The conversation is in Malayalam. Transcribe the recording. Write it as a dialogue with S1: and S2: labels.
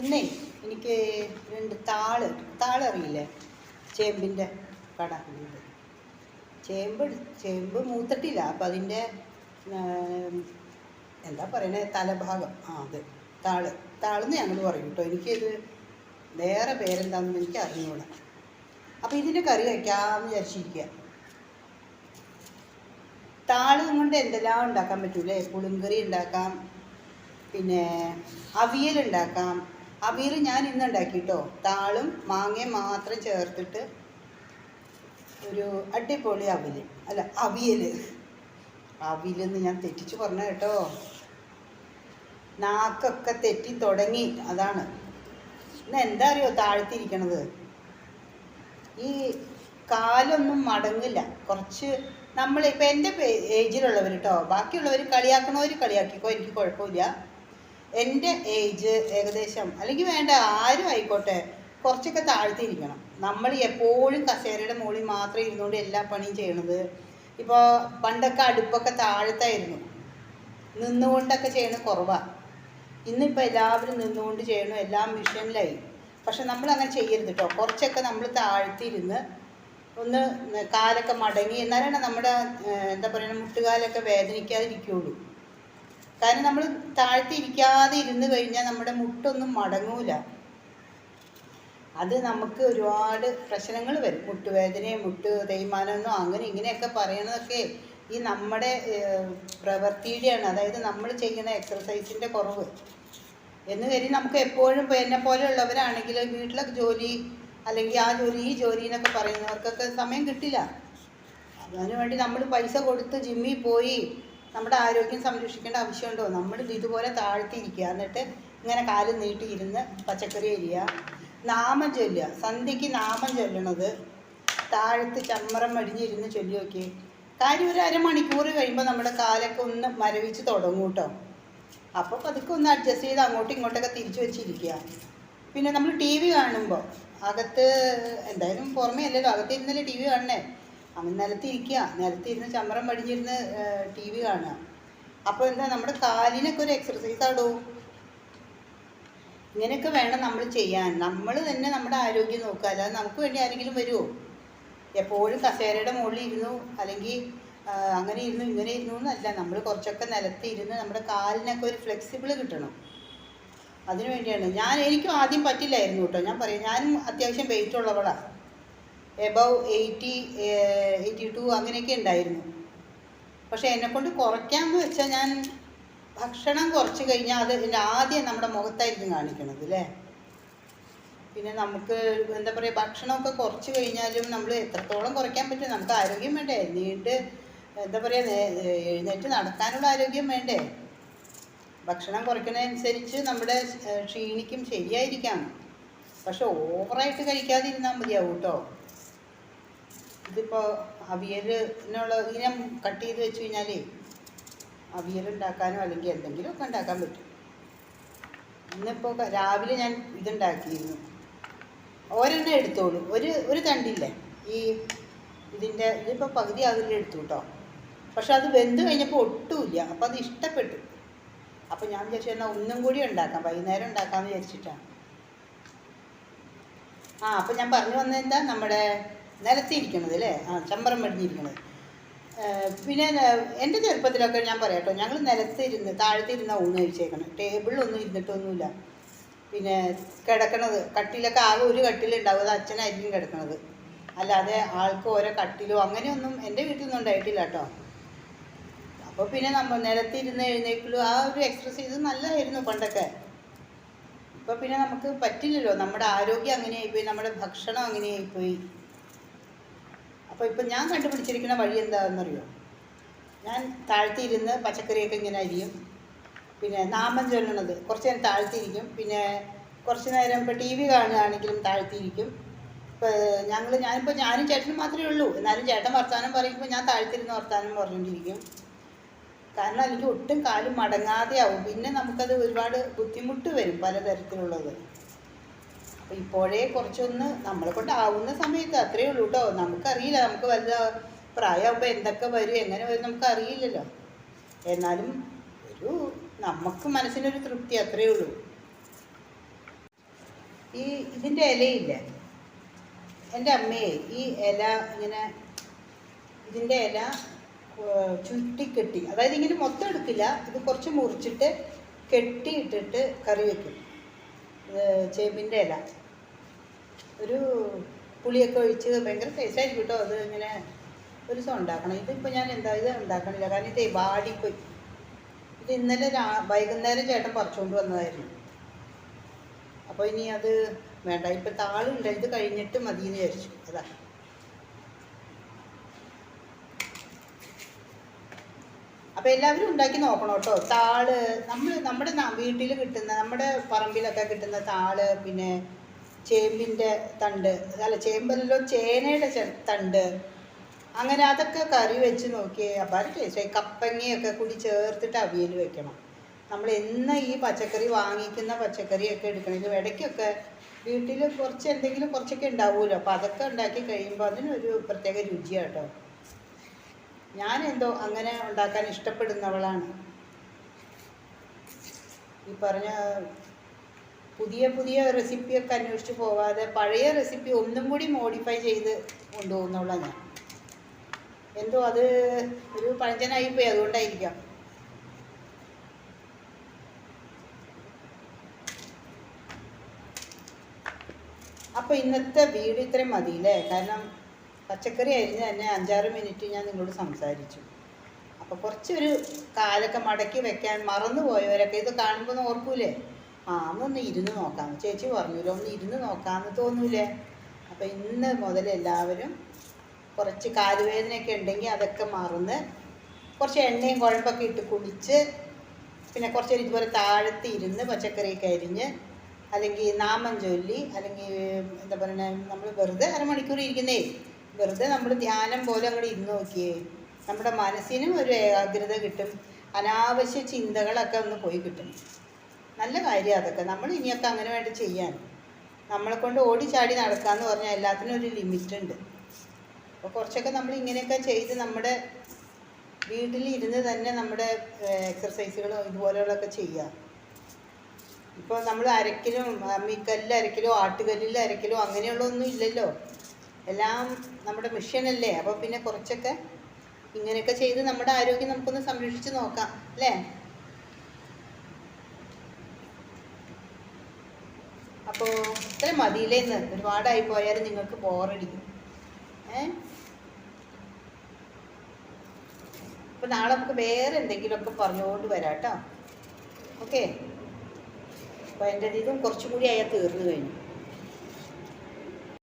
S1: ഇന്നേ എനിക്ക് രണ്ട് താൾ താൾ അറിയില്ലേ? ചേമ്പിന്റെ കട ചേമ്പ് ചേമ്പ് മൂത്തിട്ടില്ല അപ്പം അതിന്റെ എന്താ പറയണേ തലഭാഗം. ആ അത് താൾ. താളെന്ന് ഞങ്ങൾ പറയും കേട്ടോ. എനിക്കിത് വേറെ പേരെന്താണെന്ന് എനിക്ക് അറിഞ്ഞൂടാ അപ്പം ഇതിന്റെ കറി വയ്ക്കാമെന്ന് വിചാരിച്ചിരിക്കുക താൾ കൊണ്ട് എന്തെല്ലാം ഉണ്ടാക്കാൻ പറ്റൂലേ? പുളിങ്കറി ഉണ്ടാക്കാം പിന്നെ അവിയൽ ഉണ്ടാക്കാം അവിയൽ ഞാൻ ഇന്ന് ഉണ്ടാക്കി കേട്ടോ താളും മാങ്ങയും മാത്രം ചേർത്തിട്ട് ഒരു അടിപൊളി അവിയൽ അല്ല അവിയൽ അവിയലെന്ന് ഞാൻ തെറ്റിച്ച് പറഞ്ഞു കേട്ടോ. നാക്കൊക്കെ തെറ്റി തുടങ്ങി. അതാണ്. ഇന്ന് എന്താ അറിയോ താഴ്ത്തിരിക്കണത് ഈ കാലൊന്നും മടങ്ങില്ല. കുറച്ച് നമ്മളിപ്പോൾ എന്റെ ഏജിലുള്ളവർ കേട്ടോ ബാക്കിയുള്ളവർ കളിയാക്കണവർ കളിയാക്കിക്കോ. എനിക്ക് കുഴപ്പമില്ല. എന്റെ ഏജ് ഏകദേശം അല്ലെങ്കിൽ വേണ്ട ആരും ആയിക്കോട്ടെ കുറച്ചൊക്കെ താഴ്ത്തിയിരിക്കണം. നമ്മൾ എപ്പോഴും കസേരയുടെ മുകളിൽ മാത്രം ഇരുന്നുകൊണ്ട് എല്ലാ പണിയും ചെയ്യണത് ഇപ്പോൾ പണ്ടൊക്കെ അടുപ്പൊക്കെ താഴത്തായിരുന്നു. നിന്നുകൊണ്ടൊക്കെ ചെയ്യണ കുറവാണ് ഇന്നിപ്പോൾ എല്ലാവരും നിന്നുകൊണ്ട് ചെയ്യണം എല്ലാം മിഷനിലായി. പക്ഷെ നമ്മൾ അങ്ങനെ ചെയ്യരുത് കേട്ടോ കുറച്ചൊക്കെ നമ്മൾ താഴ്ത്തിയിരുന്ന് ഒന്ന് കാലൊക്കെ മടങ്ങി എന്നാലാണ് നമ്മുടെ എന്താ പറയുക മുട്ടുകാലൊക്കെ വേദനിക്കാതിരിക്കുള്ളൂ. കാരണം നമ്മൾ താഴ്ത്തി ഇരിക്കാതെ ഇരുന്ന് കഴിഞ്ഞാൽ നമ്മുടെ മുട്ടൊന്നും മടങ്ങൂല. അത് നമുക്ക് ഒരുപാട് പ്രശ്നങ്ങൾ വരും. മുട്ടുവേദനയും മുട്ട് തേയ്മാനമെന്നോ അങ്ങനെ ഇങ്ങനെയൊക്കെ പറയണതൊക്കെ ഈ നമ്മുടെ പ്രവൃത്തിയുടെയാണ് അതായത് നമ്മൾ ചെയ്യുന്ന എക്സർസൈസിന്റെ കുറവ്. എന്ന് കരുതി നമുക്ക് എപ്പോഴും ഇപ്പോൾ എന്നെ പോലെയുള്ളവരാണെങ്കിൽ വീട്ടിലൊക്കെ ജോലി അല്ലെങ്കിൽ ആ ജോലി ഈ ജോലി എന്നൊക്കെ പറയുന്നവർക്കൊക്കെ സമയം കിട്ടില്ല. അതിനുവേണ്ടി നമ്മൾ പൈസ കൊടുത്ത് ജിമ്മിൽ പോയി നമ്മുടെ ആരോഗ്യം സംരക്ഷിക്കേണ്ട ആവശ്യമുണ്ടോ? നമ്മൾ ഇതുപോലെ താഴ്ത്തിയിരിക്കുക. എന്നിട്ട് ഇങ്ങനെ കാൽ നീട്ടിയിരുന്ന് പച്ചക്കറി അരിയുക. നാമം ചൊല്ലുക. സന്ധ്യയ്ക്ക് നാമം ചൊല്ലണത് താഴത്ത് ചമ്മറം മടിഞ്ഞിരുന്ന് ചൊല്ലി നോക്കി കാര്യം ഒരു അരമണിക്കൂർ കഴിയുമ്പോൾ നമ്മുടെ കാലൊക്കെ ഒന്ന് മരവിച്ച് തുടങ്ങും കേട്ടോ. അപ്പോൾ പതുക്കെ ഒന്ന് അഡ്ജസ്റ്റ് ചെയ്ത് അങ്ങോട്ടും ഇങ്ങോട്ടൊക്കെ തിരിച്ചു വെച്ചിരിക്കുക. പിന്നെ നമ്മൾ ടി വി കാണുമ്പോൾ അകത്ത് എന്തായാലും പുറമേ അല്ലല്ലോ അകത്ത് ഇരുന്നല്ലേ ടി വി കാണണേ അവൻ നിലത്തിരിക്കുക. നിലത്തിരുന്ന് ചമ്മറം പടിഞ്ഞിരുന്ന് ടി വി കാണുക. അപ്പോൾ എന്താ നമ്മുടെ കാലിനൊക്കെ ഒരു എക്സർസൈസ് ആടോ? ഇങ്ങനെയൊക്കെ വേണം നമ്മൾ ചെയ്യാൻ. നമ്മൾ തന്നെ നമ്മുടെ ആരോഗ്യം നോക്കുക. അല്ലാതെ നമുക്ക് വേണ്ടി ആരെങ്കിലും വരുമോ എപ്പോഴും കസേരയുടെ മുകളിൽ ഇരുന്നു അല്ലെങ്കിൽ അങ്ങനെ ഇരുന്നു ഇങ്ങനെ ഇരുന്നു എന്നല്ല. നമ്മൾ കുറച്ചൊക്കെ നിലത്ത് ഇരുന്ന് നമ്മുടെ കാലിനൊക്കെ ഒരു ഫ്ലെക്സിബിൾ കിട്ടണം. അതിനു വേണ്ടിയാണ്. ഞാൻ എനിക്കും ആദ്യം പറ്റില്ലായിരുന്നു കേട്ടോ. ഞാൻ പറയാം ഞാനും അത്യാവശ്യം വെയിറ്റ് ഉള്ളവളാണ് എബവ് എയ്റ്റി എയ്റ്റി ടു അങ്ങനെയൊക്കെ ഉണ്ടായിരുന്നു. പക്ഷേ എന്നെക്കൊണ്ട് കുറയ്ക്കാമെന്ന് വെച്ചാൽ ഞാൻ ഭക്ഷണം കുറച്ച് കഴിഞ്ഞാൽ അത് എന്റെ ആദ്യം നമ്മുടെ മുഖത്തായിരിക്കും കാണിക്കണത് അല്ലേ പിന്നെ നമുക്ക് എന്താ പറയുക ഭക്ഷണമൊക്കെ കുറച്ച് കഴിഞ്ഞാലും നമ്മൾ എത്രത്തോളം കുറയ്ക്കാൻ പറ്റും? നമുക്ക് ആരോഗ്യം വേണ്ടേ? നീണ്ട് എന്താ പറയുക എഴുന്നേറ്റ് നടക്കാനുള്ള ആരോഗ്യം വേണ്ടേ? ഭക്ഷണം കുറയ്ക്കുന്നതനുസരിച്ച് നമ്മുടെ ക്ഷീണിക്കും ശരിയായിരിക്കാം. പക്ഷെ ഓവറായിട്ട് കഴിക്കാതിരുന്നാൽ മതിയാവും കേട്ടോ ഇതിപ്പോൾ അവിയലിനുള്ള ഇങ്ങനെ കട്ട് ചെയ്ത് വെച്ച് കഴിഞ്ഞാലേ അവിയലുണ്ടാക്കാനോ അല്ലെങ്കിൽ എന്തെങ്കിലുമൊക്കെ ഉണ്ടാക്കാൻ പറ്റും. ഇന്നിപ്പോൾ രാവിലെ ഞാൻ ഇതുണ്ടാക്കിയിരുന്നു. ഒരെണ്ണം എടുത്തോളൂ. ഒരു ഒരു തണ്ടില്ലേ ഈ ഇതിന്റെ ഇതിപ്പോൾ പകുതി അതിൽ എടുത്തു കേട്ടോ. പക്ഷെ അത് വെന്ത് കഴിഞ്ഞപ്പോൾ ഒട്ടുമില്ല. അപ്പോൾ അത് ഇഷ്ടപ്പെട്ടു. അപ്പോൾ ഞാൻ വിചാരിച്ചു എന്നാൽ ഒന്നും കൂടി ഉണ്ടാക്കാം. വൈകുന്നേരം ഉണ്ടാക്കാമെന്ന് വിചാരിച്ചിട്ടാണ് ആ അപ്പോൾ ഞാൻ പറഞ്ഞു വന്നത് എന്താ? നമ്മുടെ നിലത്തിരിക്കണത് അല്ലേ? ആ ചമ്പരം പടിഞ്ഞിരിക്കണത് പിന്നെ എന്റെ ചെറുപ്പത്തിലൊക്കെ ഞാൻ പറയാം കേട്ടോ ഞങ്ങൾ നിലത്തിരുന്ന് താഴത്തിരുന്ന ഊണ് കഴിച്ചേക്കണം. ടേബിളിലൊന്നും ഇരുന്നിട്ടൊന്നുമില്ല. പിന്നെ കിടക്കണത് കട്ടിലൊക്കെ ആകെ ഒരു കട്ടിലുണ്ടാവും അത് അച്ഛനായിരിക്കും കിടക്കണത്. അല്ലാതെ ആൾക്ക് ഓരോ കട്ടിലോ അങ്ങനെയൊന്നും എന്റെ വീട്ടിലൊന്നും ഉണ്ടായിട്ടില്ല കേട്ടോ. അപ്പോൾ പിന്നെ നമ്മൾ നിലത്തിരുന്ന് എഴുന്നേക്കുള്ളൂ ആ ഒരു എക്സർസൈസ് നല്ലതായിരുന്നു പണ്ടൊക്കെ. ഇപ്പം പിന്നെ നമുക്ക് പറ്റില്ലല്ലോ നമ്മുടെ ആരോഗ്യം അങ്ങനെയായിപ്പോയി നമ്മുടെ ഭക്ഷണം അങ്ങനെയായിപ്പോയി. അപ്പോൾ ഇപ്പം ഞാൻ കണ്ടുപിടിച്ചിരിക്കുന്ന വഴി എന്താണെന്നറിയോ? ഞാൻ താഴ്ത്തിയിരുന്ന് പച്ചക്കറിയൊക്കെ ഇങ്ങനെ അരിയും. പിന്നെ നാമം ചൊല്ലണത് കുറച്ച് നേരം താഴ്ത്തിയിരിക്കും. പിന്നെ കുറച്ച് നേരം ഇപ്പോൾ ടി വി കാണുകയാണെങ്കിലും താഴ്ത്തിയിരിക്കും. ഇപ്പോൾ ഞങ്ങൾ ഞാനിപ്പോൾ ഞാനും ചേട്ടനും മാത്രമേ ഉള്ളൂ. എന്നാലും ചേട്ടൻ വർത്തമാനം പറയുമ്പോൾ ഞാൻ താഴ്ത്തിരുന്ന് വർത്തമാനം പറഞ്ഞുകൊണ്ടിരിക്കും കാരണം അല്ലെങ്കിൽ ഒട്ടും കാലും മടങ്ങാതെ ആവും പിന്നെ നമുക്കത് ഒരുപാട് ബുദ്ധിമുട്ട് വരും പലതരത്തിലുള്ളത്. ഇപ്പോഴേ കുറച്ചൊന്ന് നമ്മളെ കൊണ്ട് ആവുന്ന സമയത്ത് അത്രയേ ഉള്ളൂ കേട്ടോ നമുക്കറിയില്ല നമുക്ക് വല്ല പ്രായമാകുമ്പോൾ എന്തൊക്കെ വരും എങ്ങനെ വരും നമുക്കറിയില്ലല്ലോ. എന്നാലും ഒരു നമുക്ക് മനസ്സിനൊരു തൃപ്തി അത്രയേ ഉള്ളൂ. ഈ ഇതിന്റെ ഇലയില്ല? എന്റെ അമ്മയെ ഈ ഇല ഇങ്ങനെ ഇതിന്റെ ഇല ചുരുട്ടിക്കെട്ടി. അതായത് ഇങ്ങനെ മൊത്തം എടുക്കില്ല ഇത് കുറച്ച് മുറിച്ചിട്ട് കെട്ടിയിട്ടിട്ട് കറി ഇത് ചേമ്പിന്റെ ഇല. ഒരു പുളിയൊക്കെ ഒഴിച്ച് ഭയങ്കര ടേസ്റ്റ് ആയിരിക്കും കേട്ടോ അത് ഇങ്ങനെ ഒരു ദിവസം ഉണ്ടാക്കണം. ഇതിപ്പോൾ ഞാൻ എന്താ ഇത് ഉണ്ടാക്കണില്ല. കാരണം ഇത് വാടിപ്പോയി. ഇത് ഇന്നലെ രാ വൈകുന്നേരം ചേട്ടൻ പറിച്ചുകൊണ്ട് വന്നതായിരുന്നു. അപ്പോൾ ഇനി അത് വേണ്ട. ഇപ്പം താളുണ്ട് ഇത് കഴിഞ്ഞിട്ട് മതി എന്ന് വിചാരിച്ചു. അതാ. അപ്പോൾ എല്ലാവരും ഉണ്ടാക്കി നോക്കണം കേട്ടോ താൾ നമ്മൾ നമ്മുടെ വീട്ടിൽ കിട്ടുന്ന നമ്മുടെ പറമ്പിലൊക്കെ കിട്ടുന്ന താൾ പിന്നെ ചേമ്പിന്റെ തണ്ട് അല്ല ചേമ്പല്ലോ ചേനയുടെ തണ്ട്. അങ്ങനെ അതൊക്കെ കറി വെച്ച് നോക്കിയേ അപ്പം ടേസ്റ്റ് കപ്പങ്ങയൊക്കെ കൂടി ചേർത്തിട്ട് അവിയൽ വെക്കണം. നമ്മൾ എന്ന ഈ പച്ചക്കറി വാങ്ങിക്കുന്ന പച്ചക്കറിയൊക്കെ എടുക്കണമെങ്കിൽ ഇടയ്ക്കൊക്കെ വീട്ടിൽ കുറച്ച് എന്തെങ്കിലും കുറച്ചൊക്കെ ഉണ്ടാവുമല്ലോ. അപ്പോൾ അതൊക്കെ ഉണ്ടാക്കി കഴിയുമ്പോൾ അതിനൊരു പ്രത്യേക രുചിയാട്ടോ. എന്തോ അങ്ങനെ ഉണ്ടാക്കാൻ ഇഷ്ടപ്പെടുന്നവളാണ്. ഈ പറഞ്ഞ പുതിയ പുതിയ റെസിപ്പിയൊക്കെ അന്വേഷിച്ച് പോവാതെ പഴയ റെസിപ്പി ഒന്നും കൂടി മോഡിഫൈ ചെയ്ത് കൊണ്ടുപോകുന്നുള്ള ഞാൻ എന്തോ അത് ഒരു പഴഞ്ചനായിപ്പോയി അതുകൊണ്ടായിരിക്കാം. അപ്പോൾ ഇന്നത്തെ വീഡിയോ ഇത്രയും മതിയില്ലേ? കാരണം പച്ചക്കറി അരിഞ്ഞ് തന്നെ അഞ്ചാറ് മിനിറ്റ് ഞാൻ നിങ്ങളോട് സംസാരിച്ചു. അപ്പോൾ കുറച്ചൊരു കാലൊക്കെ മടക്കി വെക്കാൻ മറന്നു പോയവരൊക്കെ ഇത് കാണുമ്പോൾ ഓർക്കൂലേ? ആ അന്നൊന്ന് ഇരുന്ന് നോക്കാം. ചേച്ചി പറഞ്ഞല്ലോ ഒന്ന് ഇരുന്ന് നോക്കാമെന്ന് തോന്നൂലേ? അപ്പോൾ ഇന്ന് മുതൽ എല്ലാവരും കുറച്ച് കാലുവേദനയൊക്കെ ഉണ്ടെങ്കിൽ അതൊക്കെ മറന്ന് കുറച്ച് എണ്ണയും കുഴമ്പൊക്കെ ഇട്ട് കുടിച്ച് പിന്നെ കുറച്ച് ഇതുപോലെ താഴത്ത് ഇരുന്ന് പച്ചക്കറിയൊക്കെ അരിഞ്ഞ് അല്ലെങ്കിൽ നാമം ചൊല്ലി അല്ലെങ്കിൽ എന്താ പറയുക നമ്മൾ വെറുതെ അരമണിക്കൂർ ഇരിക്കുന്നേ. വെറുതെ നമ്മൾ ധ്യാനം പോലെ അങ്ങോട്ട് ഇരുന്ന് നോക്കിയേ. നമ്മുടെ മനസ്സിനും ഒരു ഏകാഗ്രത കിട്ടും. അനാവശ്യ ചിന്തകളൊക്കെ ഒന്ന് പോയി കിട്ടും. നല്ല കാര്യം അതൊക്കെ. നമ്മൾ ഇനിയൊക്കെ അങ്ങനെ വേണ്ടി ചെയ്യാൻ. നമ്മളെ കൊണ്ട് ഓടി ചാടി നടക്കാമെന്ന് പറഞ്ഞാൽ എല്ലാത്തിനും ഒരു ലിമിറ്റ് ഉണ്ട് അപ്പോൾ കുറച്ചൊക്കെ നമ്മൾ ഇങ്ങനെയൊക്കെ ചെയ്ത് നമ്മുടെ വീട്ടിൽ ഇരുന്ന് തന്നെ നമ്മുടെ എക്സസൈസുകൾ ഇതുപോലെയുള്ളതൊക്കെ ചെയ്യാം. ഇപ്പോൾ നമ്മൾ അരക്കിലും അമ്മിക്കല്ലിൽ അരക്കിലോ ആട്ടുകല്ലിൽ അരക്കിലോ അങ്ങനെയുള്ളതൊന്നും ഇല്ലല്ലോ. എല്ലാം നമ്മുടെ മിഷനല്ലേ. അപ്പോൾ പിന്നെ കുറച്ചൊക്കെ ഇങ്ങനെയൊക്കെ ചെയ്ത് നമ്മുടെ ആരോഗ്യം നമുക്കൊന്ന് സംരക്ഷിച്ച് നോക്കാം. അല്ലേ? അപ്പോൾ ഇത്രയും മതിയില്ലേന്ന് ഒരുപാടായി പോയാലും നിങ്ങൾക്ക് ബോറടിക്കും ഏ? അപ്പോൾ നാളെ നമുക്ക് വേറെ എന്തെങ്കിലുമൊക്കെ പറഞ്ഞുകൊണ്ട് വരാം കേട്ടോ. ഓക്കെ? അപ്പോൾ എന്റെ ഇതും കുറച്ചും കൂടി അയാൾ തീർന്നു കഴിഞ്ഞു.